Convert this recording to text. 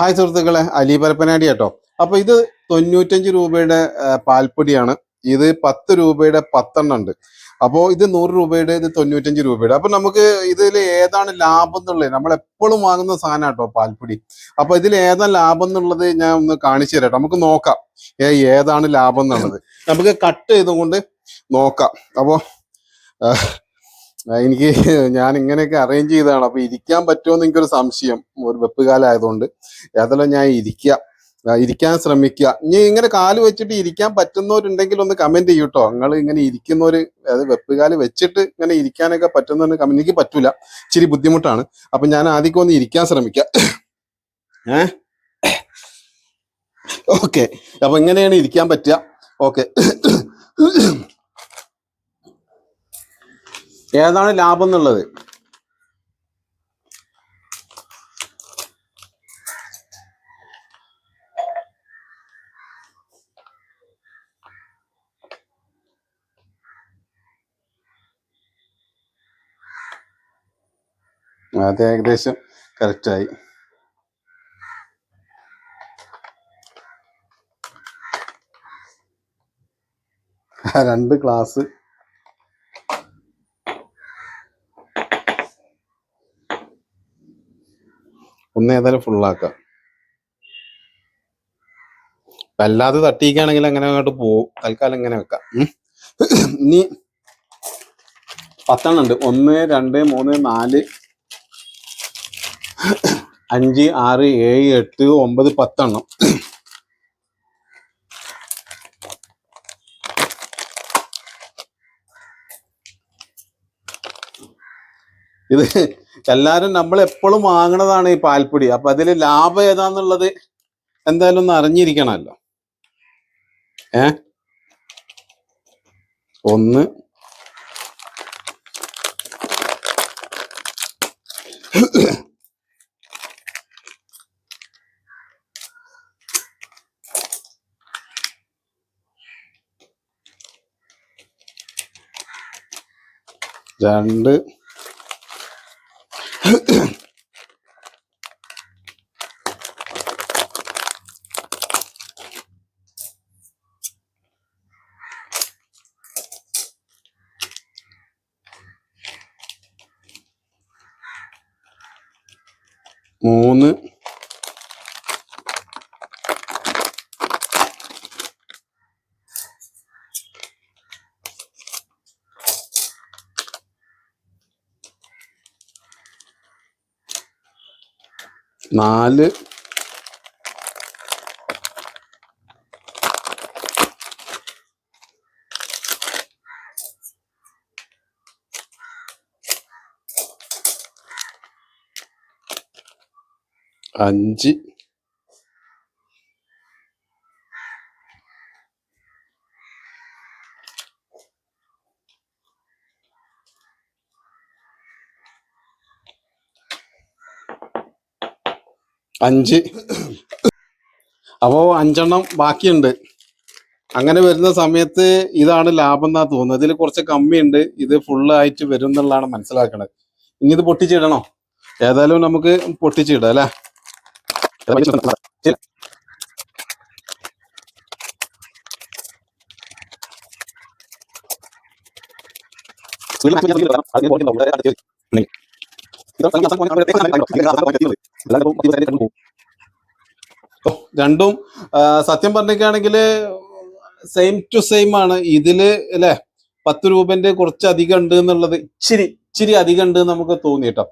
Hi സുഹൃത്തുക്കളെ അലി പരപ്പനാടി കേട്ടോ. അപ്പൊ ഇത് തൊണ്ണൂറ്റഞ്ച് രൂപയുടെ പാൽപ്പൊടിയാണ്. ഇത് പത്ത് രൂപയുടെ പത്തെണ്ണം ഉണ്ട്. അപ്പോൾ ഇത് നൂറ് രൂപയുടെ ഇത് തൊണ്ണൂറ്റഞ്ച് രൂപയുടെ. അപ്പൊ നമുക്ക് ഇതിൽ ഏതാണ് ലാഭം എന്നുള്ളത്? നമ്മൾ എപ്പോഴും വാങ്ങുന്ന സാധനം കേട്ടോ പാൽപ്പൊടി. അപ്പൊ ഇതിൽ ഏതാണ് ലാഭം എന്നുള്ളത് ഞാൻ ഒന്ന് കാണിച്ചു തരാം നമുക്ക് നോക്കാം. ഏ ഏതാണ് ലാഭം എന്നുള്ളത്? നമുക്ക് കട്ട് ചെയ്തുകൊണ്ട് നോക്കാം. അപ്പോ എനിക്ക് ഞാൻ ഇങ്ങനെയൊക്കെ അറേഞ്ച് ചെയ്തതാണ്. അപ്പൊ ഇരിക്കാൻ പറ്റുമോ എന്ന് എനിക്കൊരു സംശയം. ഒരു വെപ്പ് കാലം ആയതുകൊണ്ട് ഏതായാലും ഞാൻ ഇരിക്കുക ഇരിക്കാൻ ശ്രമിക്കുക ഇനി ഇങ്ങനെ കാൽ വെച്ചിട്ട് ഇരിക്കാൻ പറ്റുന്നവരുണ്ടെങ്കിൽ ഒന്ന് കമന്റ് ചെയ്യൂട്ടോ നിങ്ങൾ ഇങ്ങനെ ഇരിക്കുന്നവര് അതായത് വെപ്പ് കാൽ വെച്ചിട്ട് ഇങ്ങനെ ഇരിക്കാനൊക്കെ പറ്റുന്ന എനിക്ക് പറ്റൂല. ഇച്ചിരി ബുദ്ധിമുട്ടാണ്. അപ്പൊ ഞാൻ ആദ്യം ഒന്ന് ഇരിക്കാൻ ശ്രമിക്കാം. ഏ? ഓക്കെ. അപ്പൊ ഇങ്ങനെയാണ് ഇരിക്കാൻ പറ്റുക. ഓക്കെ. ഏതാണ് ലാഭം എന്നുള്ളത്? അത് ഏകദേശം കറക്റ്റായി രണ്ട് ക്ലാസ് ഒന്ന് ഏതായാലും ഫുള്ളാക്കാം അല്ലാതെ തട്ടിയിക്കുകയാണെങ്കിൽ അങ്ങനെ അങ്ങോട്ട് പോവും. തൽക്കാലം ഇങ്ങനെ വെക്കാം. ഇനി പത്തെണ്ണം ഉണ്ട്. ഒന്ന് രണ്ട് മൂന്ന് നാല് അഞ്ച് ആറ് ഏഴ് എട്ട് ഒമ്പത് പത്തെണ്ണം. ഇത് എല്ലാരും നമ്മൾ എപ്പോഴും വാങ്ങണതാണ് ഈ പാൽപ്പൊടി. അപ്പൊ അതിൽ ലാഭം ഏതാന്നുള്ളത് എന്തായാലും ഒന്ന് അറിഞ്ഞിരിക്കണമല്ലോ. ഏ? ഒന്ന്. രണ്ട്. മൂന്ന് നാല്. അഞ്ച്. അഞ്ച്. അപ്പോൾ അഞ്ചെണ്ണം ബാക്കിയുണ്ട്. അങ്ങനെ വരുന്ന സമയത്ത് ഇതാണ് ലാഭം എന്നാ തോന്നുന്നത്. ഇതിൽ കുറച്ച് കമ്മിയുണ്ട്. ഇത് ഫുള്ള് ആയിട്ട് വരും എന്നുള്ളതാണ് മനസ്സിലാക്കണത്. ഇനി ഇത് പൊട്ടിച്ചിടണോ? ഏതായാലും നമുക്ക് പൊട്ടിച്ചിടാം അല്ലേ? ഓ, രണ്ടും സത്യം പറഞ്ഞിരിക്കുകയാണെങ്കിൽ സെയിം ടു സെയിം ആണ്. ഇതിൽ അല്ലെ പത്ത് രൂപന്റെ കുറച്ച് അധികം ഉണ്ട് എന്നുള്ളത് ഇച്ചിരി ഇച്ചിരി അധികം ഉണ്ട് നമുക്ക് തോന്നി കേട്ടോ